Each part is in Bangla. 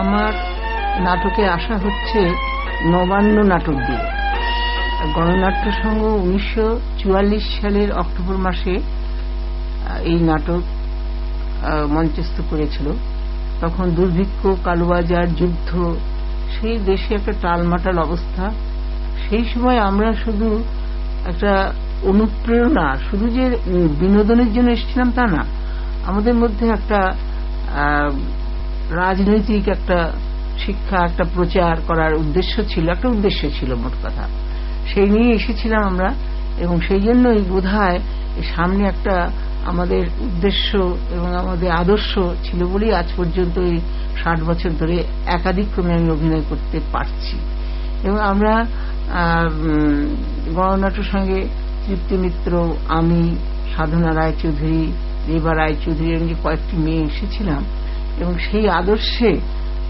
আমার নাটকে আসা হচ্ছে নবান্ন নাটক দিয়ে। গণনাট্য সংঘ উনিশশো চুয়াল্লিশ সালের অক্টোবর মাসে এই নাটক মঞ্চস্থ করেছিল। তখন দুর্ভিক্ষ, কালোবাজার, যুদ্ধ, সেই দেশে একটা টালমাটাল অবস্থা। সেই সময় আমরা শুধু একটা অনুপ্রেরণা, শুধু যে বিনোদনের জন্য এসেছিলাম তা না, আমাদের মধ্যে একটা রাজনৈতিক একটা শিক্ষা একটা প্রচার করার উদ্দেশ্য ছিল একটা উদ্দেশ্য ছিল মোট কথা। সেই নিয়ে এসেছিলাম আমরা এবং সেই জন্যই বোধ হয় সামনে একটা আমাদের উদ্দেশ্য এবং আমাদের আদর্শ ছিল বলেই আজ পর্যন্ত এই ষাট বছর ধরে একাধিক ক্রমে আমি অভিনয় করতে পারছি। এবং আমরা আহ, সঙ্গে তৃপ্তি মিত্র আমি সাধনা রায়চৌধুরী রেবা রায়চৌধুরী যে কয়েকটি মেয়ে এসেছিলাম এবং সেই আদর্শে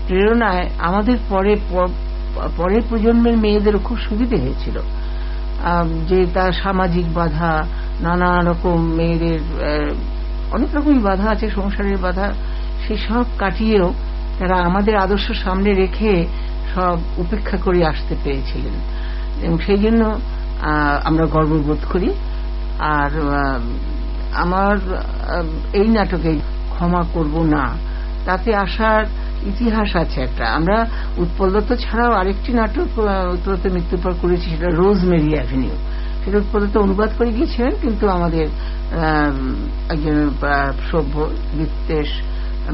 প্রেরণায় আমাদের পরে পরের প্রজন্মের মেয়েদেরও খুব সুবিধে হয়েছিল। যে তার সামাজিক বাধা, নানা রকম মেয়েদের অনেক রকমই বাধা আছে, সংসারের বাধা, সেই সব কাটিয়েও তারা আমাদের আদর্শ সামনে রেখে সব উপেক্ষা করে আসতে পেরেছিলেন। এবং সেই জন্য আমরা গর্ববোধ করি। আর আমার এই নাটকে ক্ষমা করব না। তাতে আসার ইতিহাস আছে একটা। আমরা উৎপলদত্ত ছাড়াও আরেকটি নাটক উৎপলদত্ত মৃত্যুর পর করেছি, সেটা রোজ মেরি অ্যাভিনিউ সেটা উৎপলদত্ত অনুবাদ করে গিয়েছিলেন, কিন্তু আমাদের একজন সভ্য বিত্তেশ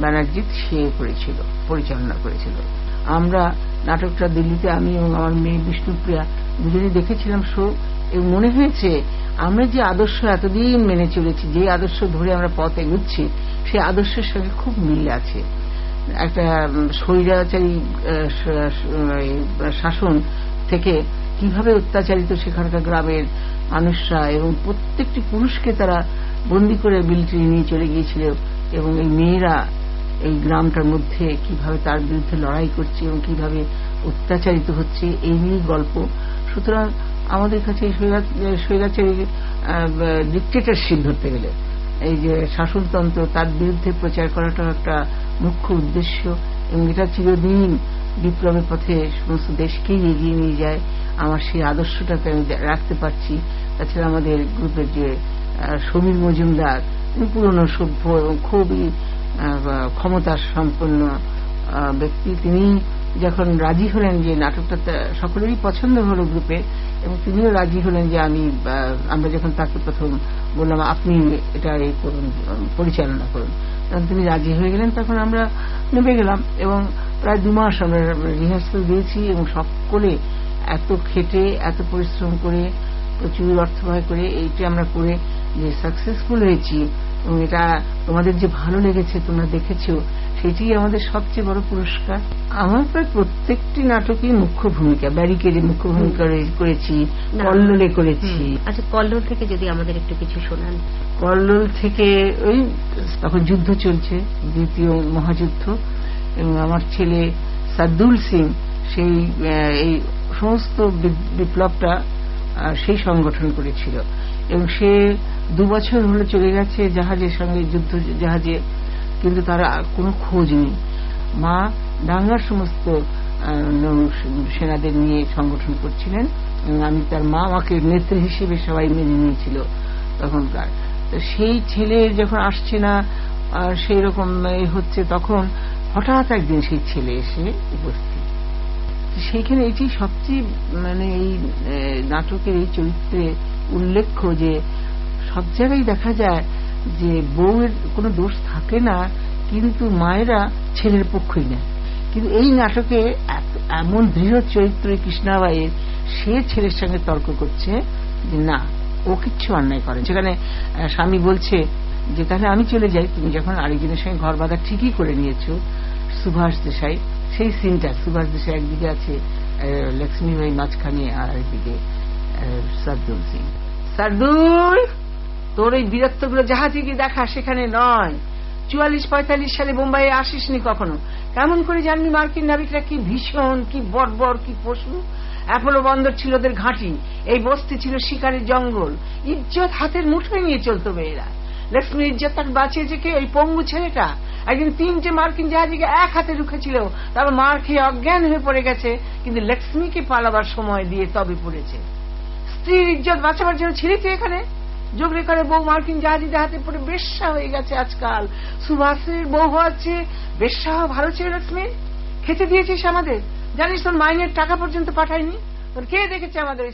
ব্যানার্জি সে করেছিল, পরিচালনা করেছিল। আমরা নাটকটা দিল্লিতে, আমি এবং আমার মেয়ে বিষ্ণুপ্রিয়া দুজনেই দেখেছিলাম শো, এবং মনে হয়েছে আমরা যে আদর্শ এতদিন মেনে চলেছি, যে আদর্শ ধরে আমরা পথ এগুচ্ছি সেই আদর্শের সঙ্গে খুব মিল আছে। একটা স্বৈরাচারী শাসন থেকে কীভাবে অত্যাচারিত সেখানকার গ্রামের মানুষরা এবং প্রত্যেকটি পুরুষকে তারা বন্দি করে মিলিটারি নিয়ে চলে গিয়েছিল এবং এই মেয়েরা এই গ্রামটার মধ্যে কীভাবে তার বিরুদ্ধে লড়াই করছে এবং কীভাবে অত্যাচারিত হচ্ছে, এই নিয়ে গল্প। সুতরাং আমাদের কাছে স্বৈরাচারী ডিকটেটারশিপ ধরতে গেলে এই যে শাসনতন্ত্র, তার বিরুদ্ধে প্রচার করাটা একটা মুখ্য উদ্দেশ্য। এবং এটা চিরদিন বিপ্লবের পথে সমস্ত দেশকেই এগিয়ে নিয়ে যায়। আমার সেই আদর্শটাকে আমি রাখতে পারছি। তাছাড়া আমাদের গ্রুপের যে সমীর মজুমদার পুরনো সভ্য এবং খুবই ক্ষমতার সম্পন্ন ব্যক্তি। তিনি যখন রাজি হলেন যে নাটকটা সকলেরই পছন্দ হলো গ্রুপে, এবং তিনিও রাজি হলেন যে আমি আমরা যখন তাকে প্রথম বললাম, আপনি এটা করুন, পরিচালনা করুন। তখন তিনি রাজি হয়ে গেলেন, তখন আমরা নেমে গেলাম, এবং প্রায় দু মাস আমরা রিহার্সাল দিয়েছি, এবং সকলে এত খেটে, এত পরিশ্রম করে, প্রচুর অর্থ ব্যয় করে, এইটা আমরা করে যে সাকসেসফুল হয়েছি এবং এটা তোমাদের যে ভালো লেগেছে তোমরা দেখেছ সেটি আমাদের সবচেয়ে বড় পুরস্কার। আমার প্রায় প্রত্যেকটি নাটকই মুখ্য ভূমিকা। ব্যারিকেডে মুখ্য ভূমিকা করেছি। কল্লোলে করেছি। আচ্ছা কল্লোল থেকে যদি আমাদের একটু কিছু শোনান। কল্লোল থেকে ওই তখন যুদ্ধ চলছে দ্বিতীয় মহাযুদ্ধ এবং আমার ছেলে সাদ্দুল সিং সেই এই সমস্ত বিপ্লবটা সেই সংগঠন করেছিল। এবং সে দু বছর হলো চলে গেছে জাহাজের সঙ্গে যুদ্ধ, জাহাজে, কিন্তু তারা কোনো খোঁজ নেই। মা দাঙ্গার সমস্ত সেনাদের নিয়ে সংগঠন করছিলেন আমি তার মা আমাকে নেত্রী হিসেবে সবাই মেনে নিয়েছিল তখনকার সেই ছেলে যখন আসছে না সেই রকম হচ্ছে তখন হঠাৎ একদিন সেই ছেলে এসে উপস্থিত। সেইখানে এটি সবচেয়ে মানে এই নাটকের এই চরিত্রে উল্লেখ্য যে সব জায়গায় দেখা যায় যে বউয়ের কোনো দোষ থাকে না কিন্তু মায়েরা ছেলের পক্ষই নেয়। কিন্তু এই নাটকে এমন দৃঢ় চরিত্র কৃষ্ণাবাইয়ের সে ছেলের সঙ্গে তর্ক করছে না ও কিচ্ছু অন্যায় করে সেখানে স্বামী বলছে যে তাহলে আমি চলে যাই তুমি যখন আরেকজনের সঙ্গে ঘর বাঁধা ঠিকই করে নিয়েছো সুভাষ দেশাই সেই সিনটা সুভাষ দেশাই একদিকে আছে লক্ষ্মীবাই মাঝখানে আর একদিকে আহ, সাদ্দুল সিং। সাদ্দুল তোর এই বীরত্বগুলো জাহাজে গিয়ে দেখা সেখানে নয়। চুয়াল্লিশ, পঁয়তাল্লিশ সালে বোম্বাইয়ে আসিসনি কখনো? কেমন করে জানবি মার্কিন নাবিকরা কি ভীষণ, কি বর্বর, কি পশু? অ্যাপোলো বন্দর ছিল ওদের ঘাঁটি, এই বস্তি ছিল শিকারের জঙ্গল। ইজ্জত হাতের মুঠোয় নিয়ে চলতো মেয়েরা। লক্ষ্মীর ইজ্জত তাকে বাঁচিয়েছে কে? ওই পঙ্গু ছেলেটা? একদিন তিনটে মার্কিন জাহাজিকে এক হাতে রুখেছিল, তারপর মার খেয়ে অজ্ঞান হয়ে পড়ে গেছে, কিন্তু লক্ষ্মীকে পালাবার সময় দিয়ে তবে পড়েছে। স্ত্রীর ইজ্জত বাঁচাবার জন্য ছিলি তুই এখানে? যোগ করে বউ মার্কিন জাহাজিদের হাতে পড়ে বেশ্যা হয়ে গেছে আজকাল। সুভাষের বউ হওয়াচ্ছে বেশ্যা হওয়া ভালো ছিল লক্ষ্মী। খেতে দিয়েছিস আমাদের? জানিস তোর মাইনের টাকা পর্যন্ত পাঠায়নি তোর কে দেখেছে আমাদের